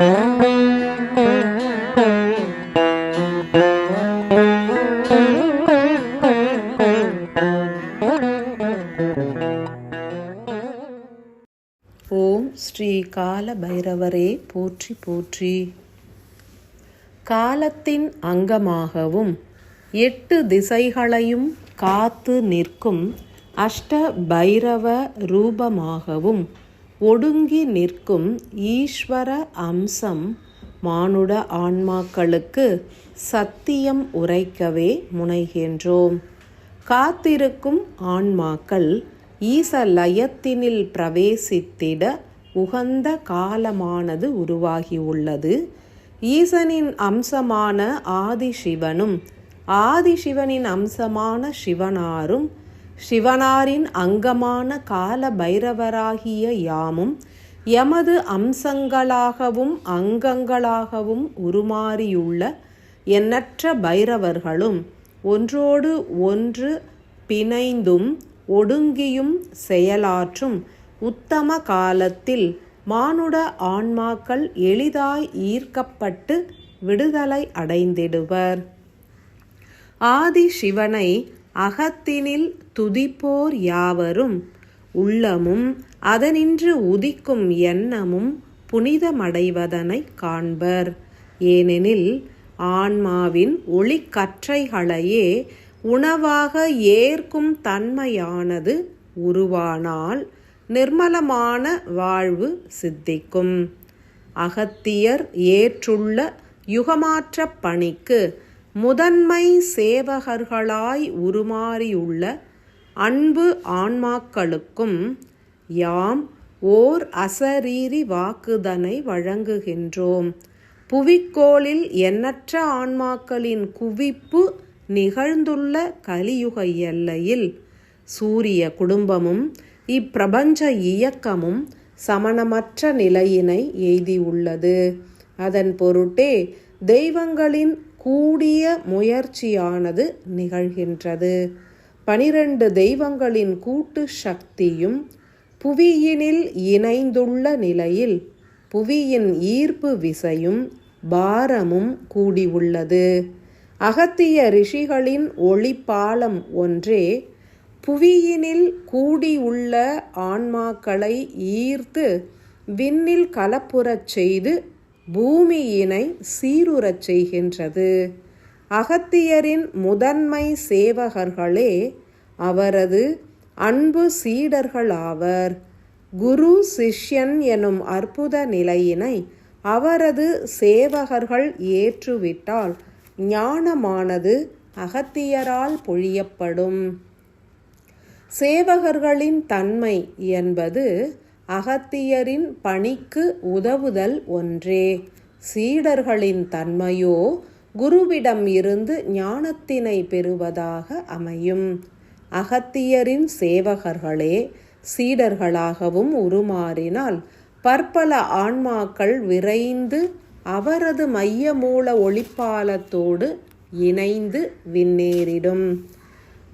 ஓம் ஸ்ரீ கால பைரவரே போற்றி போற்றி. காலத்தின் அங்கமாகவும் எட்டு திசைகளையும் காத்து நிற்கும் அஷ்ட பைரவ ரூபமாகவும் ஒடுங்கி நிற்கும் ஈஸ்வர அம்சம் மானுட ஆன்மாக்களுக்கு சத்தியம் உரைக்கவே முனைகின்றோம். காத்திருக்கும் ஆன்மாக்கள் ஈசலயத்தினில் பிரவேசித்திட உகந்த காலமானது உருவாகியுள்ளது. ஈசனின் அம்சமான ஆதிசிவனும் ஆதிசிவனின் அம்சமான சிவனாரும் சிவனாரின் அங்கமான கால பைரவராகிய யாமும் எமது அம்சங்களாகவும் அங்கங்களாகவும் உருமாறியுள்ள எண்ணற்ற பைரவர்களும் ஒன்றோடு ஒன்று பிணைந்தும் ஒடுங்கியும் செயலாற்றும் உத்தம காலத்தில் மானுட ஆன்மாக்கள் எளிதாய் ஈர்க்கப்பட்டு விடுதலை அடைந்திடுவர். ஆதி சிவனை அகத்தினில் துதிப்போர் யாவரும். உள்ளமும் அதனின்று உதிக்கும் எண்ணமும் புனிதமடைவதனை காண்பர். ஏனெனில் ஆன்மாவின் ஒளிக்கற்றைகளையே உணவாக ஏற்கும் தன்மையானது உருவானால் நிர்மலமான வாழ்வு சித்திக்கும். அகத்தியர் ஏற்றுள்ள யுகமாற்ற பணிக்கு முதன்மை சேவகர்களாய் உருமாறியுள்ள அன்பு ஆன்மாக்களுக்கும் யாம் ஓர் அசரீரி வாக்குதனை வழங்குகின்றோம். புவிக்கோளில் எண்ணற்ற ஆன்மாக்களின் குவிப்பு நிகழ்ந்துள்ள கலியுக எல்லையில் சூரிய குடும்பமும் இப்பிரபஞ்ச இயக்கமும் சமணமற்ற நிலையினை எய்தியுள்ளது. அதன் பொருட்டே தெய்வங்களின் கூடிய முயற்சியானது நிகழ்கின்றது. பனிரெண்டு தெய்வங்களின் கூட்டு சக்தியும் புவியினில் இணைந்துள்ள நிலையில் புவியின் ஈர்ப்பு விசையும் பாரமும் கூடியுள்ளது. அகத்திய ரிஷிகளின் ஒளிப்பாலம் ஒன்றே புவியினில் கூடியுள்ள ஆன்மாக்களை ஈர்த்து விண்ணில் கலப்புறச் செய்து பூமியினை சீருறச் செய்கின்றது. அகத்தியரின் முதன்மை சேவகர்களே அவரது அன்பு சீடர்களாவர். குரு சிஷ்யன் எனும் அற்புத நிலையினை அவரது சேவகர்கள் ஏற்றுவிட்டால் ஞானமானது அகத்தியரால் பொழியப்படும். சேவகர்களின் தன்மை என்பது அகத்தியரின் பணிக்கு உதவுதல் ஒன்றே. சீடர்களின் தன்மையோ குருவிடம் இருந்து ஞானத்தினை பெறுவதாக அமையும். அகத்தியரின் சேவகர்களே சீடர்களாகவும் உருமாறினால் பற்பல ஆன்மாக்கள் விரைந்து அவரது மைய மூல ஒளிப்பாலத்தோடு இணைந்து விண்ணேறிடும்.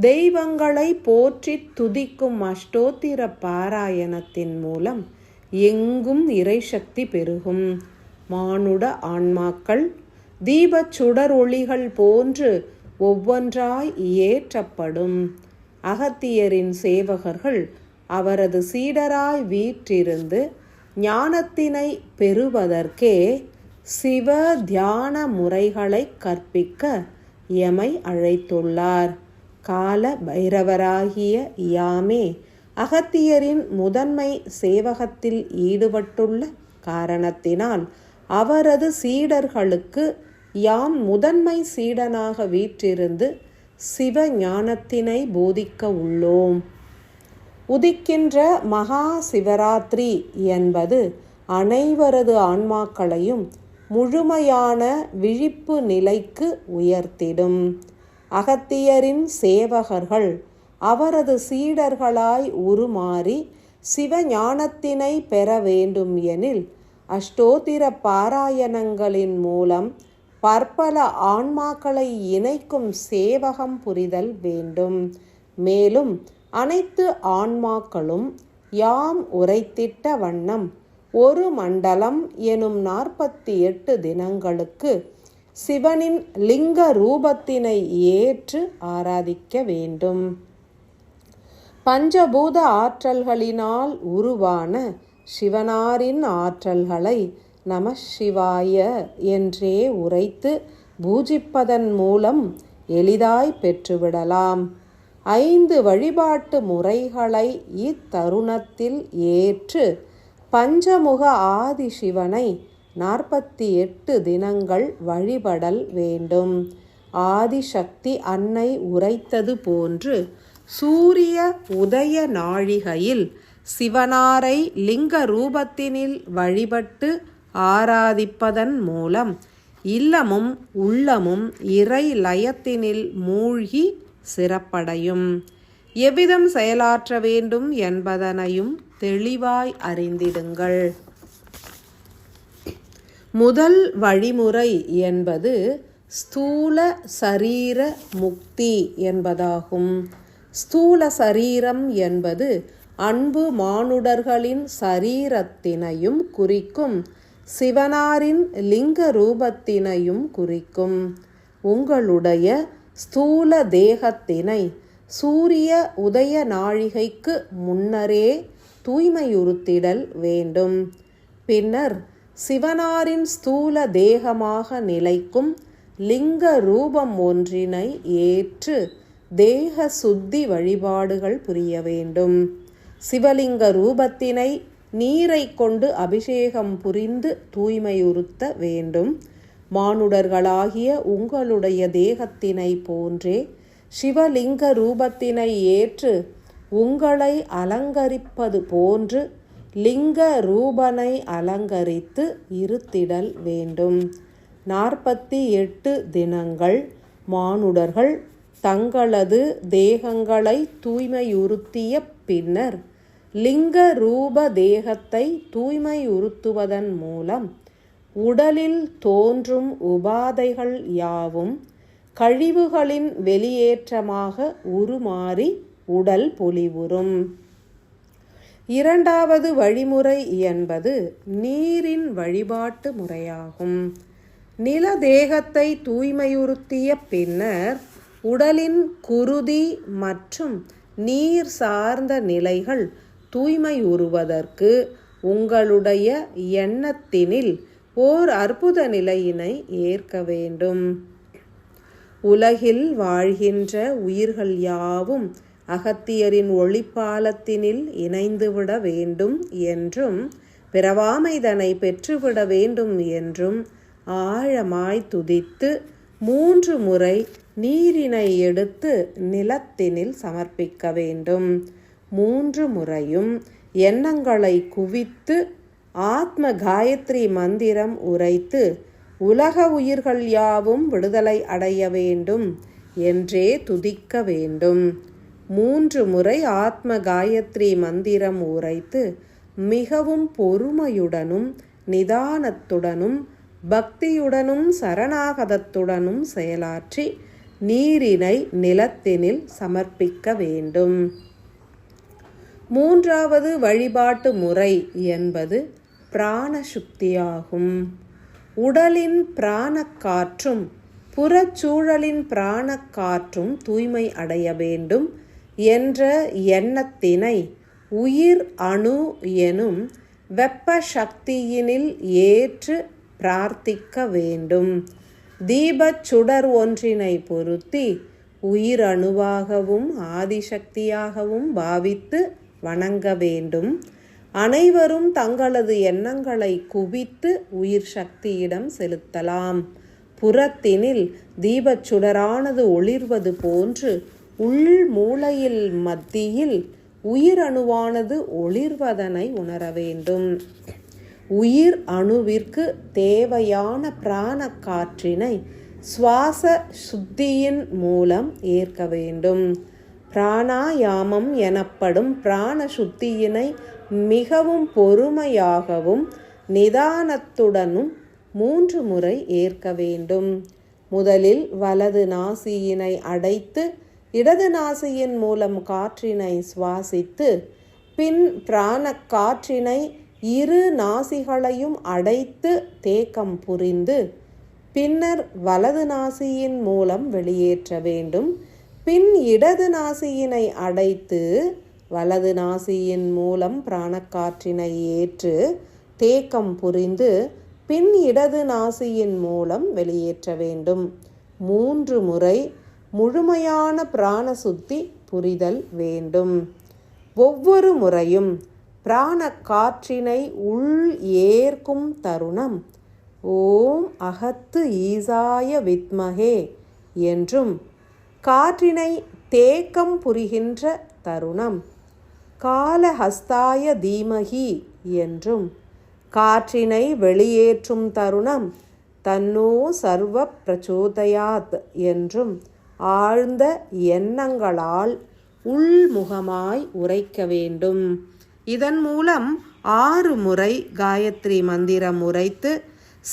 தெய்வங்களை போற்றி துதிக்கும் அஷ்டோத்திர பாராயணத்தின் மூலம் எங்கும் இறைசக்தி பெருகும். மானுட ஆன்மாக்கள் தீபச் சுடர் ஒளிகள் போன்று ஒவ்வொன்றாய் ஏற்றப்படும் அகத்தியரின் சேவகர்கள் அவரது சீடராய் வீற்றிருந்து ஞானத்தினை பெறுவதற்கே சிவ தியான முறைகளை கற்பிக்க எமை அழைத்துள்ளார். கால பைரவராகிய யாமே அகத்தியரின் முதன்மை சேவகத்தில் ஈடுபட்டுள்ள காரணத்தினால் அவரது சீடர்களுக்கு யாம் முதன்மை சீடனாக வீற்றிருந்து சிவ ஞானத்தினை போதிக்க உள்ளோம். உதிக்கின்ற மகா சிவராத்திரி என்பது அனைவரது ஆன்மாக்களையும் முழுமையான விழிப்பு நிலைக்கு உயர்த்திடும். அகத்தியரின் சேவகர்கள் அவரது சீடர்களாய் உருமாறி சிவஞானத்தினை பெற வேண்டும் எனில் அஷ்டோத்திர பாராயணங்களின் மூலம் பற்பல ஆன்மாக்களை இணைக்கும் சேவகம் புரிதல் வேண்டும். மேலும் அனைத்து ஆன்மாக்களும் யாம் உரைத்திட்ட வண்ணம் ஒரு மண்டலம் எனும் நாற்பத்தி எட்டு தினங்களுக்கு சிவனின் லிங்க ரூபத்தினை ஏற்று ஆராதிக்க வேண்டும். பஞ்சபூத ஆற்றல்களினால் உருவான சிவனாரின் ஆற்றல்களை நம சிவாய என்றே உரைத்து பூஜிப்பதன் மூலம் எளிதாய் பெற்றுவிடலாம். ஐந்து வழிபாட்டு முறைகளை இத்தருணத்தில் ஏற்று பஞ்சமுக ஆதி சிவனை நாற்பத்தி எட்டு தினங்கள் வழிபடல் வேண்டும். ஆதிசக்தி அன்னை உரைத்தது போன்று சூரிய உதய நாழிகையில் சிவனாரை லிங்க ரூபத்தினில் வழிபட்டு ஆராதிப்பதன் மூலம் இல்லமும் உள்ளமும் இறை லயத்தினில் மூழ்கி சிறப்படையும். எவ்விதம் செயலாற்ற வேண்டும் என்பதனையும் தெளிவாய் அறிந்திடுங்கள். முதல் வழிமுறை என்பது ஸ்தூல சரீர முக்தி என்பதாகும். ஸ்தூல சரீரம் என்பது அன்பு மானுடர்களின் சரீரத்தினையும் குறிக்கும் சிவனாரின் லிங்க ரூபத்தினையும் குறிக்கும். உங்களுடைய ஸ்தூல தேகத்தினை சூரிய உதய நாழிகைக்கு முன்னரே தூய்மையுறுத்திடல் வேண்டும். பின்னர் சிவனாரின் ஸ்தூல தேகமாக நிலைக்கும் லிங்க ரூபம் ஒன்றினை ஏற்று தேக சுத்தி வழிபாடுகள் புரிய வேண்டும். சிவலிங்க ரூபத்தினை நீரை கொண்டு அபிஷேகம் புரிந்து தூய்மையுறுத்த வேண்டும். மானுடர்களாகிய உங்களுடைய தேகத்தினை போன்றே சிவலிங்க ரூபத்தினை ஏற்று உங்களை அலங்கரிப்பது போன்று லிங்க ரூபனை அலங்கரித்து இருத்திடல் வேண்டும். நாற்பத்தி எட்டு தினங்கள் மானுடர்கள் தங்களது தேகங்களை தூய்மையுறுத்திய பின்னர் லிங்க ரூப தேகத்தை தூய்மையுறுத்துவதன் மூலம் உடலில் தோன்றும் உபாதைகள் யாவும் கழிவுகளின் வெளியேற்றமாக உருமாறி உடல் பொலிவுறும். இரண்டாவது வழிமுறை என்பது நீரின் வழிபாட்டு முறையாகும். நில தேகத்தை தூய்மையுறுத்திய பின்னர் உடலின் குருதி மற்றும் நீர் சார்ந்த நிலைகள் தூய்மையுறுவதற்கு உங்களுடைய எண்ணத்தினில் ஓர் அற்புத நிலையினை ஏற்க வேண்டும். உலகில் வாழ்கின்ற உயிர்கள் யாவும் அகத்தியரின் ஒளிப்பாலத்தினில் இணைந்துவிட வேண்டும் என்றும் பிறவாமைதனை பெற்றுவிட வேண்டும் என்றும் ஆழமாய் துதித்து மூன்று முறை நீரினை எடுத்து நிலத்தினில் சமர்ப்பிக்க வேண்டும். மூன்று முறையும் எண்ணங்களை குவித்து ஆத்ம காயத்ரி மந்திரம் உரைத்து உலக உயிர்கள் யாவும் விடுதலை அடைய வேண்டும் என்றே துதிக்க வேண்டும். மூன்று முறை ஆத்ம காயத்ரி மந்திரம் உரைத்து மிகவும் பொறுமையுடனும் நிதானத்துடனும் பக்தியுடனும் சரணாகதத்துடனும் செயலாற்றி நீரினை நிலத்தினில் சமர்ப்பிக்க வேண்டும். மூன்றாவது வழிபாட்டு முறை என்பது பிராணசுக்தியாகும். உடலின் பிராணக்காற்றும் புறச்சூழலின் பிராணக்காற்றும் தூய்மை அடைய வேண்டும் என்ற எண்ணத்தினை உயிர் அணு எனும் வெப்ப சக்தியினில் ஏற்று பிரார்த்திக்க வேண்டும். தீபச் சுடர் ஒன்றினை பொருத்தி உயிர் அணுவாகவும் ஆதிசக்தியாகவும் பாவித்து வணங்க வேண்டும். அனைவரும் தங்களது எண்ணங்களை குவித்து உயிர் சக்தியிடம் செலுத்தலாம். புறத்தினில் தீபச் சுடரானது ஒளிர்வது போன்று உள் மூளையில் மத்தியில் உயிர் அணுவானது ஒளிர்வதனை உணர வேண்டும். உயிர் அணுவிற்கு தேவையான பிராண காற்றினை சுவாச சுத்தியின் மூலம் ஏற்க வேண்டும். பிராணாயாமம் எனப்படும் பிராண சுத்தியினை மிகவும் பொறுமையாகவும் நிதானத்துடனும் மூன்று முறை ஏற்க வேண்டும். முதலில் வலது நாசியினை அடைத்து இடது நாசியின் மூலம் காற்றினை சுவாசித்து பின் பிராண காற்றினை இரு நாசிகளையும் அடைத்து தேக்கம் புரிந்து பின்னர் வலது நாசியின் மூலம் வெளியேற்ற வேண்டும். பின் இடது நாசியினை அடைத்து வலது நாசியின் மூலம் பிராணக்காற்றினை ஏற்று தேக்கம் புரிந்து பின் இடது நாசியின் மூலம் வெளியேற்ற வேண்டும். மூன்று முறை முழுமையான பிராண சுத்தி புரிதல் வேண்டும். ஒவ்வொரு முறையும் பிராண காற்றினை உள் ஏற்கும் தருணம் ஓம் அகத்து ஈசாய வித்மகே என்றும் காற்றினை தேக்கம் புரிகின்ற தருணம். காலஹஸ்தாய தீமகி என்றும் காற்றினை வெளியேற்றும் தருணம் தன்னோ சர்வ பிரச்சோதயாத் என்றும் ஆழ்ந்த எண்ணங்களால் உள்முகமாய் உரைக்க வேண்டும். இதன் மூலம் ஆறு முறை காயத்ரி மந்திரம் உரைத்து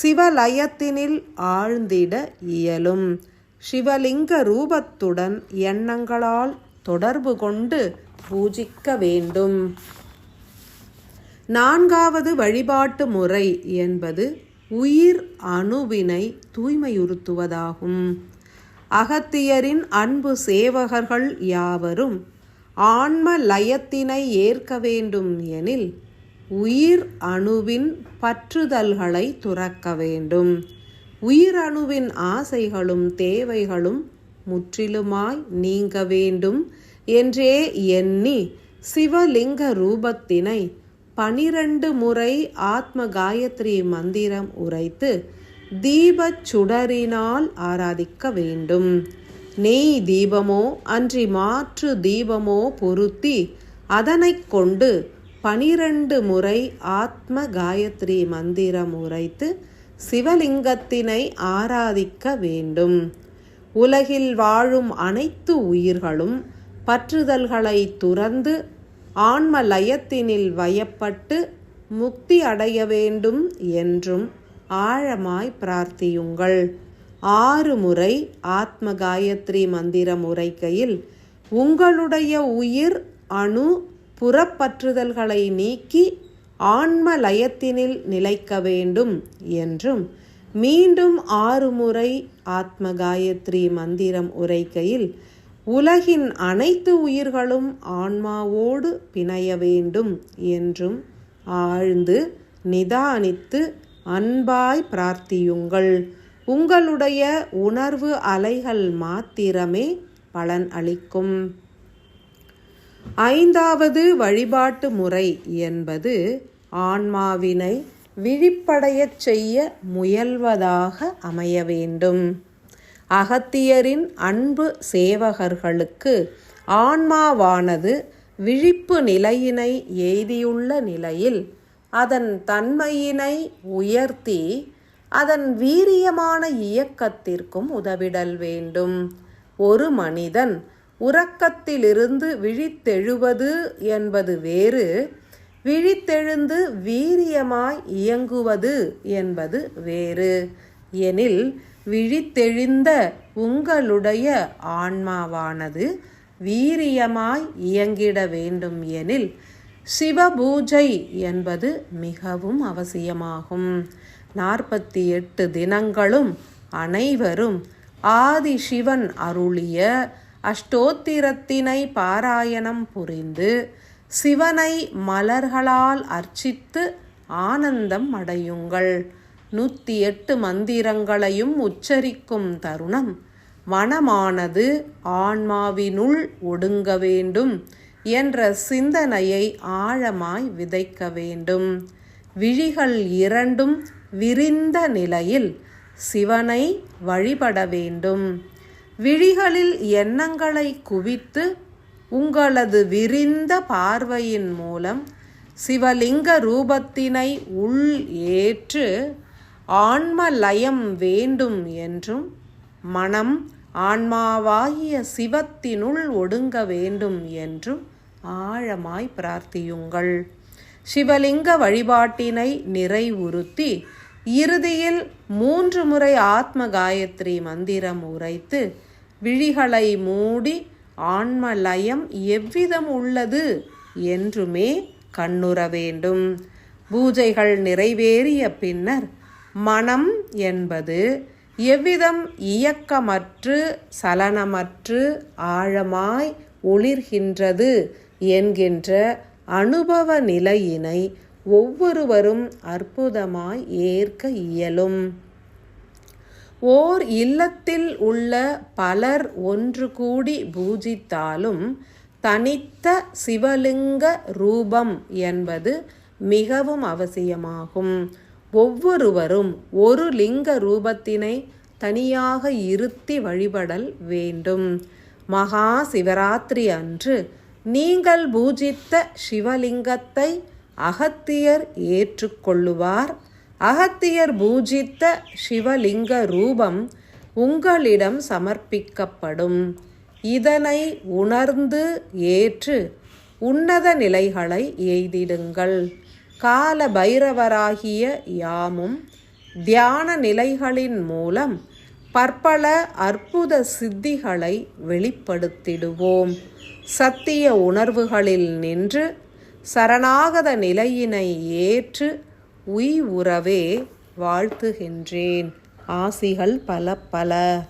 சிவலயத்தினில் ஆழ்ந்திட இயலும். சிவலிங்க ரூபத்துடன் எண்ணங்களால் தொடர்பு கொண்டு பூஜிக்க வேண்டும். நான்காவது வழிபாட்டு முறை என்பது உயிர் அணுவினை தூய்மையுறுத்துவதாகும். அகத்தியரின் அன்பு சேவகர்கள் யாவரும் ஆன்ம லயத்தினை ஏற்க வேண்டும் எனில் உயிர் அணுவின் பற்றுதல்களை துறக்க வேண்டும். உயிரணுவின் ஆசைகளும் தேவைகளும் முற்றிலுமாய் நீங்க வேண்டும் என்றே எண்ணி சிவலிங்க ரூபத்தினை பனிரண்டு முறை ஆத்ம காயத்ரி மந்திரம் உரைத்து தீபச் சுடரினால் ஆராதிக்க வேண்டும். நெய் தீபமோ அன்றி மாற்று தீபமோ பொருத்தி அதனைக் கொண்டு பனிரண்டு முறை ஆத்ம காயத்ரி மந்திரம் உரைத்து சிவலிங்கத்தினை ஆராதிக்க வேண்டும். உலகில் வாழும் அனைத்து உயிர்களும் பற்றுதல்களை துறந்து ஆன்ம லயத்தினில் வயப்பட்டு முக்தி அடைய வேண்டும் என்றும் ஆழமாய் பிரார்த்தியுங்கள். ஆறு முறை ஆத்ம காயத்ரி மந்திரம் உரைக்கையில் உங்களுடைய உயிர் அணு புறப்பற்றுதல்களை நீக்கி ஆன்ம லயத்தினில் நிலைக்க வேண்டும் என்றும் மீண்டும் ஆறு முறை ஆத்ம காயத்ரி மந்திரம் உரைக்கையில் உலகின் அனைத்து உயிர்களும் ஆன்மாவோடு பிணைய வேண்டும் என்றும் ஆழ்ந்து நிதானித்து அன்பாய் பிரார்த்தியுங்கள். உங்களுடைய உணர்வு அலைகள் மாத்திரமே பலன் அளிக்கும். ஐந்தாவது வழிபாட்டு முறை என்பது ஆன்மாவினை விழிப்படையச் செய்ய முயல்வதாக அமைய வேண்டும். அகத்தியரின் அன்பு சேவகர்களுக்கு ஆன்மாவானது விழிப்பு நிலையினை எய்தியுள்ள நிலையில் அதன் தன்மையினை உயர்த்தி அதன் வீரியமான இயக்கத்திற்கும் உதவிடல் வேண்டும். ஒரு மனிதன் உறக்கத்திலிருந்து விழித்தெழுவது என்பது வேறு விழித்தெழுந்து வீரியமாய் இயங்குவது என்பது வேறு. எனில் விழித்தெழுந்த உங்களுடைய ஆன்மாவானது வீரியமாய் இயங்கிட வேண்டும் எனில் சிவபூஜை என்பது மிகவும் அவசியமாகும். நாற்பத்தி எட்டு தினங்களும் அனைவரும் ஆதி சிவன் அருளிய அஷ்டோத்திரத்தினை பாராயணம் புரிந்து சிவனை மலர்களால் அர்ச்சித்து ஆனந்தம் அடையுங்கள். நூற்றி எட்டு மந்திரங்களையும் உச்சரிக்கும் தருணம். மனமானது ஆன்மாவினுள் ஒடுங்க வேண்டும் என்ற சிந்தனையை ஆழமாய் விதைக்க வேண்டும். விழிகள் இரண்டும் விரிந்த நிலையில் சிவனை வழிபட வேண்டும். விழிகளில் எண்ணங்களை குவித்து உங்களது விரிந்த பார்வையின் மூலம் சிவலிங்க ரூபத்தினை உள் ஏற்று ஆன்ம லயம் வேண்டும் என்றும் மனம் ஆன்மாவாகிய சிவத்தினுள் ஒடுங்க வேண்டும் என்றும் ஆழமாய் பிரார்த்தியுங்கள். சிவலிங்க வழிபாட்டினை நிறைவுறுத்தி இறுதியில் மூன்று முறை ஆத்ம காயத்ரி மந்திரம் உரைத்து விழிகளை மூடி ஆன்மலயம் எவ்விதம் உள்ளது என்றுமே கண்ணுற வேண்டும். பூஜைகள் நிறைவேறிய பின்னர் மனம் என்பது எவ்விதம் இயக்கமற்று சலனமற்று ஆழமாய் ஒளிர்கின்றது என்கின்ற அனுபவ நிலையினை ஒவ்வொருவரும் அற்புதமாய் ஏற்க இயலும். ஓர் இல்லத்தில் உள்ள பலர் ஒன்று கூடி பூஜித்தாலும் தனித்த சிவலிங்க ரூபம் என்பது மிகவும் அவசியமாகும். ஒவ்வொருவரும் ஒரு லிங்க ரூபத்தினை தனியாக இருத்தி வழிபடல் வேண்டும். மகா சிவராத்திரி அன்று நீங்கள் பூஜித்த சிவலிங்கத்தை அகத்தியர் ஏற்றுக்கொள்ளுவார். அகத்தியர் பூஜித்த சிவலிங்க ரூபம் உங்களிடம் சமர்ப்பிக்கப்படும். இதனை உணர்ந்து ஏற்று உன்னத நிலைகளை எய்திடுங்கள். கால பைரவராகிய யாமும் தியான நிலைகளின் மூலம் பற்பல அற்புத சித்திகளை வெளிப்படுத்திடுவோம். சத்திய உணர்வுகளில் நின்று சரணாகத நிலையினை ஏற்று உய் உறவே வாழ்த்துகின்றேன். ஆசிகள் பல பல.